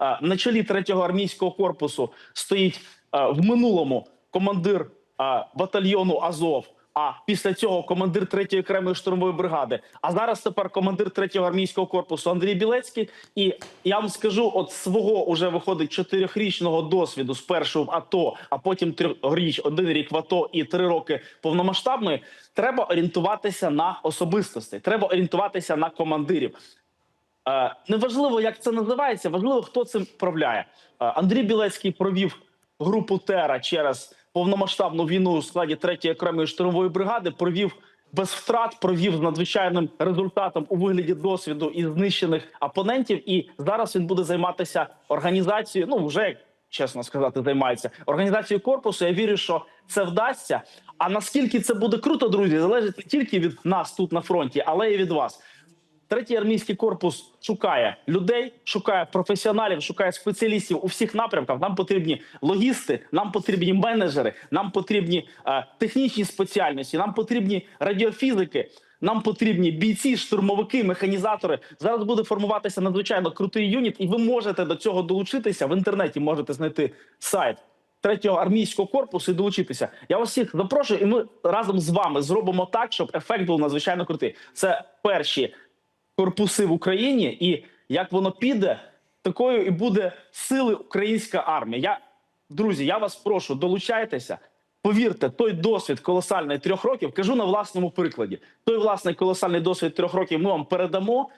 Е, На чолі третього армійського корпусу стоїть е, в минулому командир е, батальйону Азов. А після цього командир 3-ї окремої штурмової бригади. А зараз тепер командир 3-го армійського корпусу Андрій Білецький. І я вам скажу, от свого уже виходить чотирьохрічного досвіду спершу в АТО, а потім трьохріч, один рік в АТО і три роки повномасштабної. Треба орієнтуватися на особистості. Треба орієнтуватися на командирів. Е, Неважливо, як це називається, важливо, хто цим правляє. Е, Андрій Білецький провів групу Тера через повномасштабну війну у складі 3-ї окремої штурмової бригади. Провів без втрат, провів з надзвичайним результатом у вигляді досвіду і знищених опонентів. І зараз він буде займатися організацією. Ну вже чесно сказати, займається організацією корпусу. Я вірю, що це вдасться. А наскільки це буде круто, друзі, залежить не тільки від нас тут на фронті, але й від вас. Третій армійський корпус шукає людей, шукає професіоналів, шукає спеціалістів у всіх напрямках. Нам потрібні логісти, нам потрібні менеджери, нам потрібні е, технічні спеціальності, нам потрібні радіофізики, нам потрібні бійці, штурмовики, механізатори. Зараз буде формуватися надзвичайно крутий юніт, і ви можете до цього долучитися в інтернеті. Можете знайти сайт. Третього армійського корпусу і долучитися. Я вас всіх запрошую, і ми разом з вами зробимо так, щоб ефект був надзвичайно крутий. Це перші корпуси в Україні, і як воно піде, такою і буде сили українська армія. Я друзі, я вас прошу, долучайтеся. Повірте, той досвід колосальний трьох років кажу на власному прикладі. Той власний колосальний досвід трьох років ми вам передамо,